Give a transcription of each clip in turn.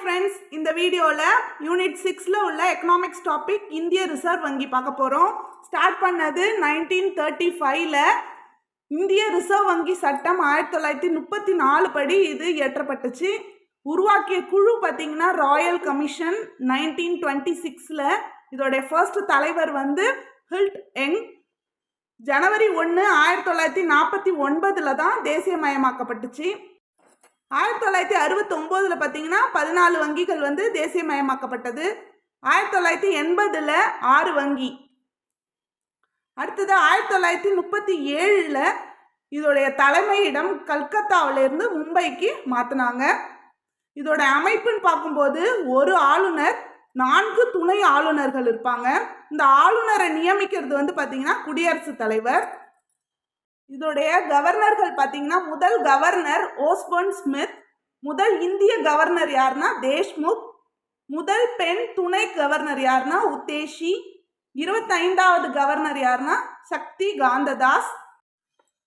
Friends இந்த வீடியோவில் unit சிக்ஸில் உள்ள எக்கனாமிக்ஸ் டாபிக் இந்திய ரிசர்வ் வங்கி பார்க்க போகிறோம் ஸ்டார்ட் பண்ணது நைன்டீன் தேர்ட்டி ஃபைவ்ல இந்திய ரிசர்வ் வங்கி சட்டம் ஆயிரத்தி தொள்ளாயிரத்தி முப்பத்தி நாலு படி இது இயற்றப்பட்டுச்சு. உருவாக்கிய குழு பார்த்திங்கன்னா ராயல் கமிஷன் நைன்டீன் டுவெண்ட்டி சிக்ஸில் இதோடைய ஃபர்ஸ்ட் தலைவர் வந்து ஹில்ட் எங் ஜனவரி ஒன்று ஆயிரத்தி தொள்ளாயிரத்தி நாற்பத்தி ஒன்பதில் தான் தேசியமயமாக்கப்பட்டுச்சு. ஆயிரத்தி தொள்ளாயிரத்தி அறுபத்தொம்போதில் பார்த்தீங்கன்னா பதினாலு வங்கிகள் வந்து தேசியமயமாக்கப்பட்டது. ஆயிரத்தி தொள்ளாயிரத்தி எண்பதில் ஆறு வங்கி. அடுத்தது ஆயிரத்தி தொள்ளாயிரத்தி முப்பத்தி ஏழில் இதோடைய தலைமையிடம் கல்கத்தாவிலிருந்து மும்பைக்கு மாற்றினாங்க இதோட அமைப்புன்னு பார்க்கும்போது ஒரு ஆளுநர் நான்கு துணை ஆளுநர்கள் இருப்பாங்க. இந்த ஆளுநரை நியமிக்கிறது வந்து பார்த்தீங்கன்னா குடியரசுத் தலைவர். இதோடைய கவர்னர்கள் பார்த்தீங்கன்னா முதல் கவர்னர் ஓஸ்போன் ஸ்மித் முதல் இந்திய கவர்னர் யாருன்னா தேஷ்முக் முதல் பெண் துணை கவர்னர் யாருன்னா உத்தேஷி இருபத்தைந்தாவது கவர்னர் யாருன்னா சக்தி காந்ததாஸ்.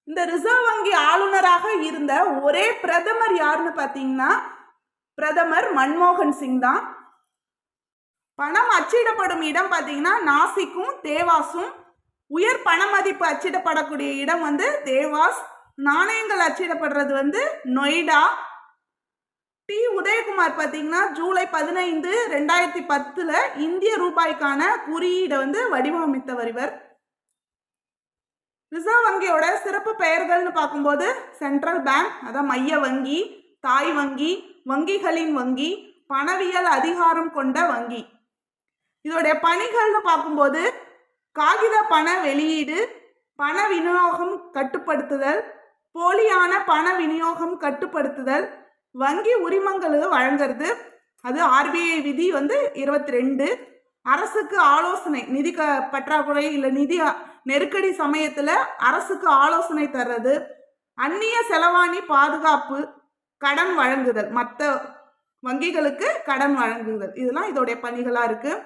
இந்த ரிசர்வ் வங்கி ஆளுநராக இருந்த ஒரே பிரதமர் யாருன்னு பார்த்தீங்கன்னா பிரதமர் மன்மோகன் சிங் தான். பணம் அச்சிடப்படும் இடம் பார்த்தீங்கன்னா நாசிக்கும் தேவாசும் உயர் பண மதிப்பு அச்சிடப்படக்கூடிய இடம் வந்து தேவாஸ். நாணயங்கள் அச்சிடப்படுறது வந்து நொய்டா. டி. உதயகுமார் பார்த்தீங்கன்னா ஜூலை பதினைந்து ரெண்டாயிரத்தி பத்தில் இந்திய ரூபாய்க்கான குறியீடை வந்து வடிவமைத்தவர் இவர். ரிசர்வ் வங்கியோட சிறப்பு பெயர்கள்னு பார்க்கும்போது சென்ட்ரல் பேங்க் அதான் மைய வங்கி தாய் வங்கி வங்கிகளின் வங்கி பணவியல் அதிகாரம் கொண்ட வங்கி. இதோடைய பணிகள்னு பார்க்கும்போது காகித பண வெளியீடு பண விநியோகம் கட்டுப்படுத்துதல் போலியான பண விநியோகம் கட்டுப்படுத்துதல் வங்கி உரிமங்கள் வழங்குறது. அது ஆர்பிஐ விதி வந்து இருபத்தி ரெண்டு அரசுக்கு ஆலோசனை நிதி க பற்றாக்குறை இல்லை நிதி நெருக்கடி சமயத்தில் அரசுக்கு ஆலோசனை தர்றது. அந்நிய செலவாணி பாதுகாப்பு கடன் வழங்குதல். மற்ற வங்கிகளுக்கு கடன் வழங்குதல். இதெல்லாம் இதோடைய பணிகளாக இருக்குது